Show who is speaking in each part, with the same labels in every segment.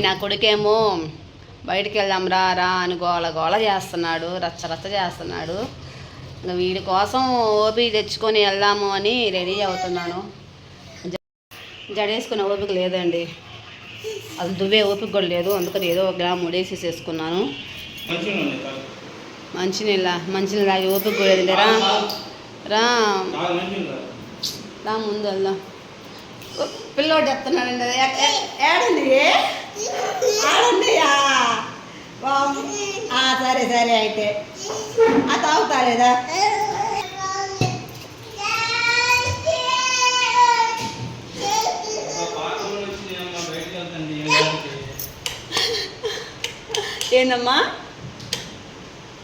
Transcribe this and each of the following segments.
Speaker 1: నా కొడుకేమో బయటికి వెళ్దాం రా రా అని గోల గోల చేస్తున్నాడు రచ్చ రచ్చ చేస్తున్నాడు. ఇంకా వీడి కోసం ఓపిక తెచ్చుకొని వెళ్దాము అని రెడీ అవుతున్నాను. జడేసుకునే ఓపిక లేదండి. అది దువ్వే ఓపిక కూడా లేదు. అందుకని ఏదో ఒక గ్రామ్ ముడేసి చేసుకున్నాను
Speaker 2: మంచిగా
Speaker 1: మంచినీళ్ళ అది తాగి ఓపిక కూడా లేదు రా రా. రా ముందు వెళ్దాం. పిల్లోడు చెప్తున్నాడండి. ఏడండి? ఆడండియా? సరే సరే అయితే. ఆ తాగుతా లేదా?
Speaker 2: ఒక పాటలు వచ్చినాయి అమ్మ, బయటికి వెళ్తాండి, ఏం కాదు.
Speaker 1: ఏందమ్మా?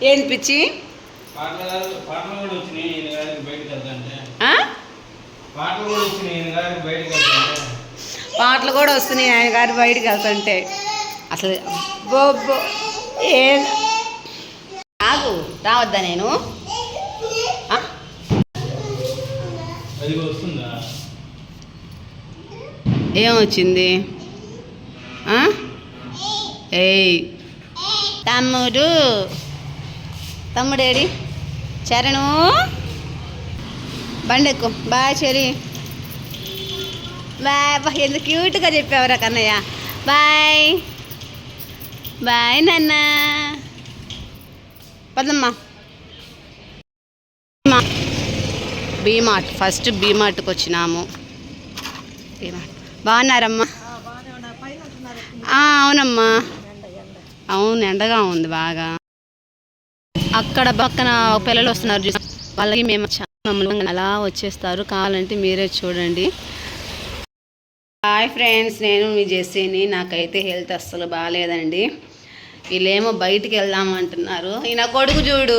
Speaker 1: ఏంది పిచ్చి?
Speaker 2: పాటలు కూడా వచ్చినాయి బయటికి వెళ్తాంటే
Speaker 1: ఆ?
Speaker 2: పాటలు కూడా వచ్చినాయి బయటికి వెళ్తాంటే
Speaker 1: పాటలు కూడా వస్తున్నాయి ఆయన గారు బయటికి వెళ్తుంటే. అసలు బో బో ఏ? ఆగు రావద్దా నేను? ఏమొచ్చింది? ఏయ్. తమ్ముడు. తమ్ముడేడి? చరణు. బండి ఎక్కు బాయ్ చెరి బాయ్ బా ఎంత క్యూట్గా చెప్పావురా కన్నయ్య. బాయ్. బాయ్ నాన్న. పదమ్మా. బీమార్ట్ ఫస్ట్ బీమార్ట్కి వచ్చినాము. బీమార్ట్ బాగున్నారమ్మా? ఆ, అవునమ్మా. అవును ఎండగా ఉంది బాగా. అక్కడ పక్కన పిల్లలు వస్తున్నారు వాళ్ళకి మేము మమ్మల్ని అలా వచ్చేస్తారు. కావాలంటే మీరే చూడండి. హాయ్ ఫ్రెండ్స్ నేను మీ జెస్సీని. నాకైతే హెల్త్ అస్సలు బాగాలేదండి వీళ్ళేమో బయటికి వెళ్దాం అంటున్నారు. ఈయన కొడుకు చూడు.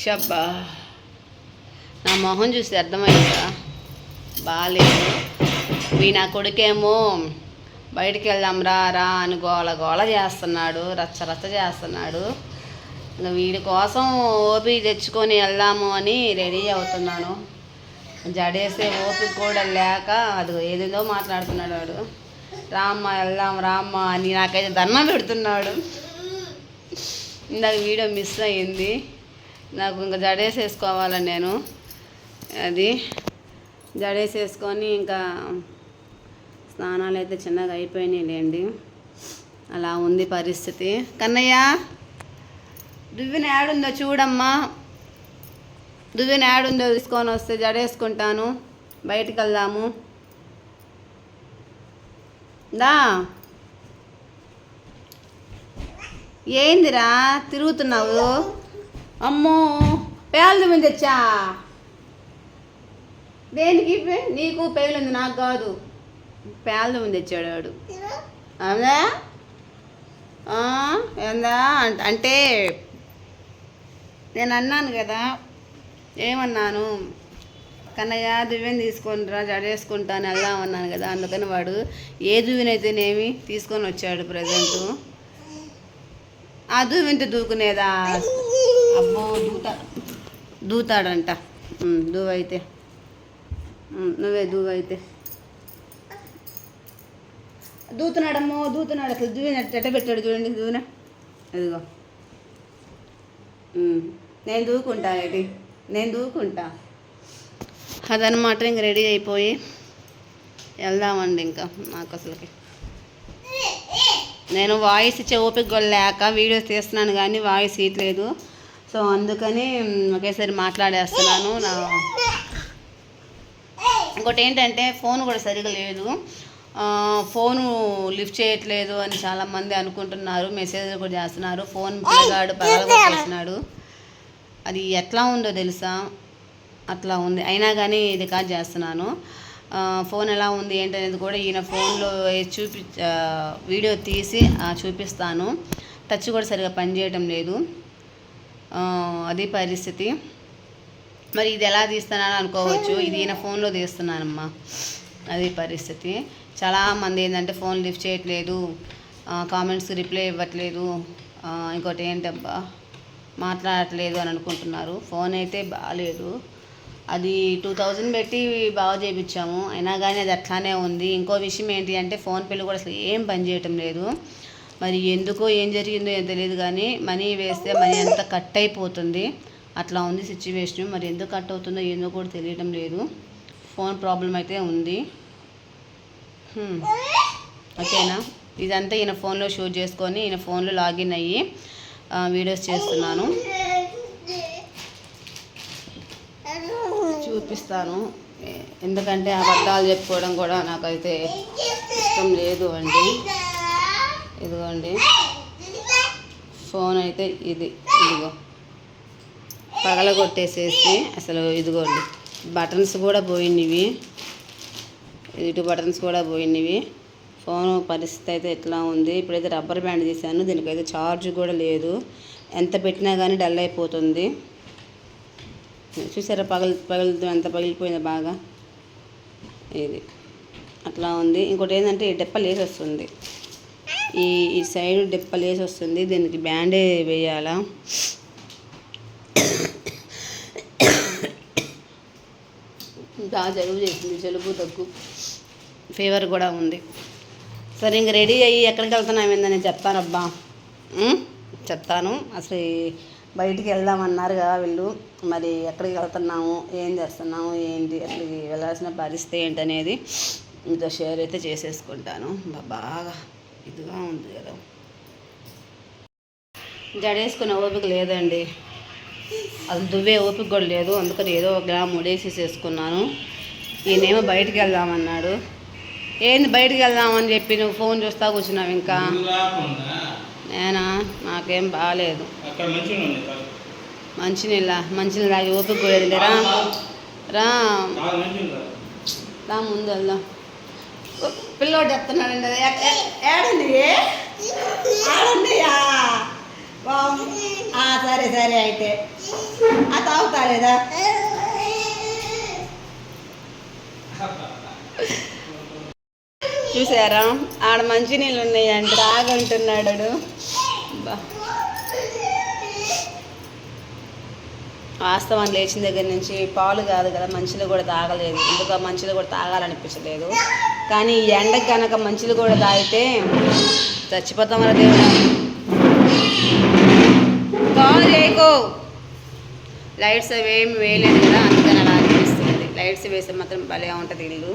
Speaker 1: షబ్బా. నా మొహం చూసి అర్థమైందా? బాగాలేదు మీ నా కొడుకేమో బయటికి వెళ్దాం రా రా అని గోల గోల చేస్తున్నాడు. రచ్చ రచ్చ చేస్తున్నాడు. ఇంకా వీడి కోసం ఓపీ తెచ్చుకొని వెళ్దాము అని రెడీ అవుతున్నాను. జడేసే ఓపిక కూడా లేక అది ఏదేదో మాట్లాడుతున్నాడు వాడు. రామ్మ వెళ్దాం రామ్మ అని నాకైతే దండం పెడుతున్నాడు. ఇందాక వీడియో మిస్ అయ్యింది. నాకు ఇంకా జడేసేసుకోవాలని నేను. అది జడేసేసుకొని ఇంకా స్నానాలు అయితే చిన్నగా అయిపోయినాయి లేండి అలా ఉంది పరిస్థితి. కన్నయ్య దువ్విన యాడుందో చూడమ్మా. దువ్విన యాడుందో తీసుకొని వస్తే జడేసుకుంటాను. బయటికి వెళ్దాము. దా. ఏందిరా తిరుగుతున్నావు? అమ్మో పేలు మీద తెచ్చా? దేనికి నీకు నీకు పేలుంది నాకు కాదు. పేలు మీద తెచ్చాడు వాడు. అవునా? ఏందా? అంటే నేను అన్నాను కదా ఏమన్నాను? కన్నయ్య దువ్వెని తీసుకొని రా జడేసుకుంటాను వెళ్దాం అన్నాను కదా. అందుకని వాడు ఏ దువ్వెనైతేనేమి తీసుకొని వచ్చాడు ప్రజెంట్. ఆ దువ్వెంత దూకునేదా? అబ్బో దూతా దూతాడంట. దూవైతే దువ్వైతే. నువ్వే దువ్వైతే. దూతున్నాడమ్మో దూతున్నాడు. అసలు దువ్వెన ఎట్ట పెట్టాడు చూడండి దూనె అదిగో నేను దూకుంటా ఏంటి? నేను దూకుంటా. అదనమాట ఇంక రెడీ అయిపోయి వెళ్దామండి ఇంకా నాకు అసలుకి. నేను వాయిస్ ఇచ్చే ఓపిక లేక వీడియోస్ తీస్తున్నాను కానీ వాయిస్ ఇయట్లేదు సో అందుకని ఒకేసారి మాట్లాడేస్తున్నాను. నా ఇంకోటి ఏంటంటే ఫోన్ కూడా సరిగా లేదు. ఫోను లిఫ్ట్ చేయట్లేదు అని చాలామంది అనుకుంటున్నారు. మెసేజ్లు కూడా చేస్తున్నారు. ఫోన్ పిల్లగాడు పగలగొట్టేసినాడు. అది ఎట్లా ఉందో తెలుసా? అట్లా ఉంది. అయినా కానీ ఇది కాదు చేస్తున్నాను. ఫోన్ ఎలా ఉంది ఏంటనేది కూడా ఈయన ఫోన్లో చూపి వీడియో తీసి చూపిస్తాను. టచ్ కూడా సరిగా పనిచేయటం లేదు. అదే అది పరిస్థితి. మరి ఇది ఎలా తీస్తున్నాను అనుకోవచ్చు. ఇది ఈయన ఫోన్లో తీస్తున్నానమ్మా. అది పరిస్థితి. చాలామంది ఏంటంటే ఫోన్ లిఫ్ట్ చేయట్లేదు. కామెంట్స్ రిప్లై ఇవ్వట్లేదు. ఇంకోటి ఏంటబ్బా? మాట్లాడట్లేదు అని అనుకుంటున్నారు. ఫోన్ అయితే బాగాలేదు అది టూ థౌజండ్ పెట్టి బాగా చేయించాము అయినా కానీ అది అట్లానే ఉంది. ఇంకో విషయం ఏంటి అంటే ఫోన్ పేలు కూడా అసలు ఏం పని చేయటం లేదు. మరి ఎందుకో ఏం జరిగిందో ఏం తెలియదు కానీ మనీ వేస్తే మనీ అంతా కట్ అయిపోతుంది. అట్లా ఉంది సిచ్యువేషన్. మరి ఎందుకు కట్ అవుతుందో ఏందో కూడా తెలియటం లేదు. ఫోన్ ప్రాబ్లం అయితే ఉంది. ఓకేనా? ఇదంతా ఈయన ఫోన్లో షూట్ చేసుకొని ఈయన ఫోన్లో లాగిన్ అయ్యి వీడియోస్ చేస్తున్నాను. చూపిస్తాను. ఎందుకంటే అబద్ధాలు చెప్పుకోవడం కూడా నాకైతే ఇష్టం లేదు అండి. ఇదిగోండి. ఫోన్ అయితే ఇది ఇదిగో. పగలగొట్టేసేసి అసలు ఇదిగోండి. బటన్స్ కూడా పోయినవి. ఇటు బటన్స్ కూడా పోయినవి. ఫోన్ పరిస్థితి అయితే ఎట్లా ఉంది? ఇప్పుడైతే రబ్బర్ బ్యాండ్ తీసాను దీనికైతే ఛార్జ్ కూడా లేదు. ఎంత పెట్టినా కానీ డల్ అయిపోతుంది. చూసారా పగలు పగలుతూ ఎంత పగిలిపోయిందో బాగా. ఇది అట్లా ఉంది. ఇంకోటి ఏంటంటే ఈ డెప్ప లేసి వస్తుంది. ఈ ఈ సైడ్ డెప్ప లేసి వస్తుంది. దీనికి బ్యాండే వేయాలా. బాగా జలుబు చేసింది. జలుబు దగ్గు ఫీవర్ కూడా ఉంది. సరే ఇంక రెడీ అయ్యి ఎక్కడికి వెళ్తున్నావు ఏందని చెప్తానబ్బా అబ్బా. చెప్తాను. అసలు ఈ బయటికి వెళ్దామన్నారుగా వీళ్ళు. మరి ఎక్కడికి వెళ్తున్నాము ఏం చేస్తున్నాము ఏంటి అసలు వెళ్ళాల్సిన పరిస్థితి ఏంటనేది మీతో షేర్ అయితే చేసేసుకుంటాను. బాగా ఇదిగా ఉంది కదా. జడేసుకునే ఓపిక లేదండి. అసలు దువ్వే ఓపిక కూడా లేదు. అందుకని ఏదో ఒక గ్రామ్ ముడేసేసేసుకున్నాను ఈయనేమో బయటికి వెళ్దామన్నాడు. ఏంది బయటికి వెళ్దామని చెప్పి నువ్వు ఫోన్ చూస్తా కూర్చున్నావు ఇంకా? నేనా? నాకేం బాగాలేదు. మంచినీళ్ళ మంచినీళ్ళు తాగి ఓపిక కూడా లేదు రా. రా. ముందు వెళ్దాం. పిల్లోడు చెప్తున్నాడండి అది ఏడండి? ఆడండియా సరే సరే అయితే. ఆ తాగుతా లేదా చూసారా? ఆడ మంచినీళ్ళు నీళ్ళు అంటే తాగంటున్నాడు వాస్తవాన్ని లేచిన దగ్గర నుంచి పాలు కాదు కదా మంచిలు కూడా తాగలేదు. ఎందుకు మంచిలు కూడా తాగాలనిపించలేదు. కానీ ఈ ఎండకు కనుక మంచిలు కూడా తాగితే చచ్చిపోతాం రా దేవుడా. కాల్ చేయకో లైట్స్ అవి ఏమి వేయలేదు కదా అందుకని అలా అనిపిస్తుంది. లైట్స్ వేస్తే మాత్రం భలే ఉంటుంది ఇల్లు.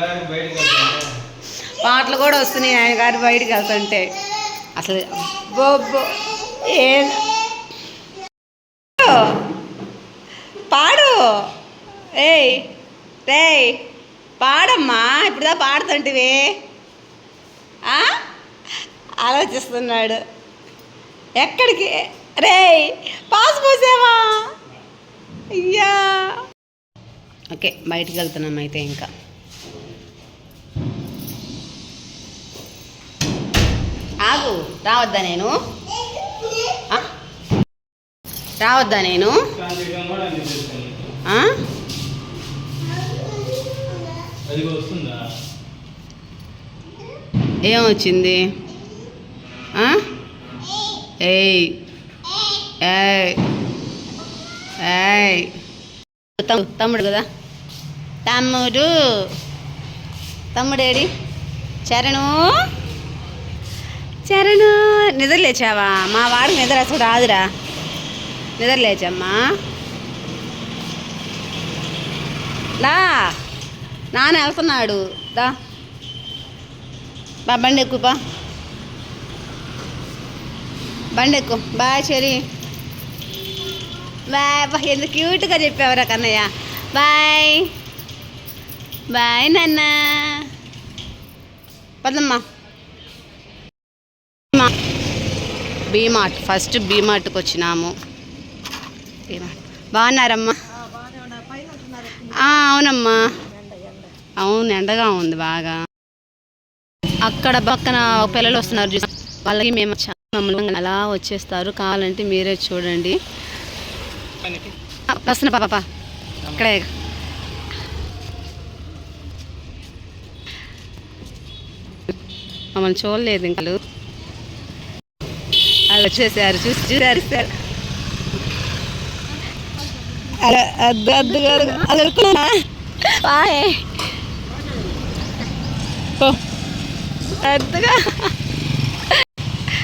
Speaker 2: గారికి బయటికి వెళ్తాంటే. పాటలు కూడా
Speaker 1: వస్తున్నాయి ఆయన గారు బయటికి వెళ్తుంటే. అసలు బొబ్బో ఏ? పాడు. ఏయ్ రేయ్ పాడమ్మా ఇప్పుడుదా పాడుతుంటివి? ఆ? ఆలోచిస్తున్నాడు. ఎక్కడికి? రేయ్ పాస్ పోసావా? అయ్యా. ఓకే బయటికి వెళ్తున్నాం అయితే ఇంకా. ఆగు రావద్దా నేను? రావద్దా నేను? ఏమొచ్చింది? ఆ? ఏయ్ ఏయ్ ఏయ్ తమ్ముడు కదా? తమ్ముడు. తమ్ముడేడి చరణు? చరణు నిద్రలేచావా మా వాడు నిద్ర అసలు రాదురా. నిద్రలేచమ్మా లా దా. నాన్న వెళ్తున్నాడు. దా. బా బండి ఎక్కు బా బండి ఎక్కు బాయ్ చెరి. బాయ్ బా ఎంత క్యూట్గా చెప్పావురా కన్నయ్య. బాయ్. బాయ్ నాన్న. పదమ్మా. బీమార్ట్ ఫస్ట్ బీమార్ట్కి వచ్చినాము. బీమార్ట్. బాగున్నారమ్మా? ఆ, అవునమ్మా. అవును ఎండగా ఉంది బాగా. అక్కడ పక్కన పిల్లలు వస్తున్నారు చూసి వాళ్ళకి మేము వచ్చాం. మమ్మల్ని అలా వచ్చేస్తారు. కావాలంటే మీరే చూడండి. వస్తున్నా పాప ఇక్కడే. మమ్మల్ని చూడలేదు ఇంకా వాళ్ళు. వచ్చేసారు. చూసి చూసి అరిస్తారు అలా అద్దు అద్దు కాదు అలా అనుకున్నా బాయ్. ఓ అద్దుగా.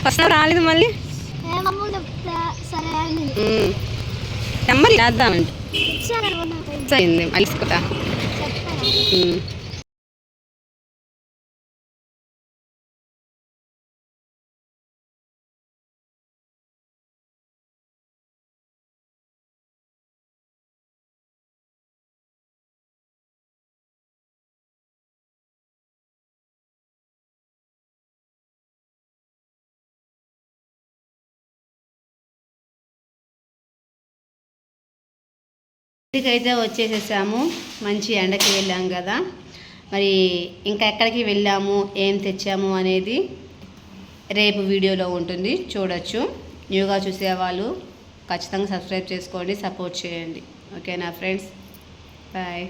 Speaker 1: వస్తా రాలేదు మళ్ళీ. నెంబర్ చేద్దామండి
Speaker 3: సరే
Speaker 1: అలిసిపోతా ఇంటికైతే వచ్చేసేసాము. మంచి ఎండకి వెళ్ళాం కదా. మరి ఇంకా ఎక్కడికి వెళ్ళాము ఏం తెచ్చాము అనేది రేపు వీడియోలో ఉంటుంది. చూడొచ్చు. న్యూగా చూసేవాళ్ళు ఖచ్చితంగా సబ్స్క్రైబ్ చేసుకోండి సపోర్ట్ చేయండి. ఓకేనా ఫ్రెండ్స్? బాయ్.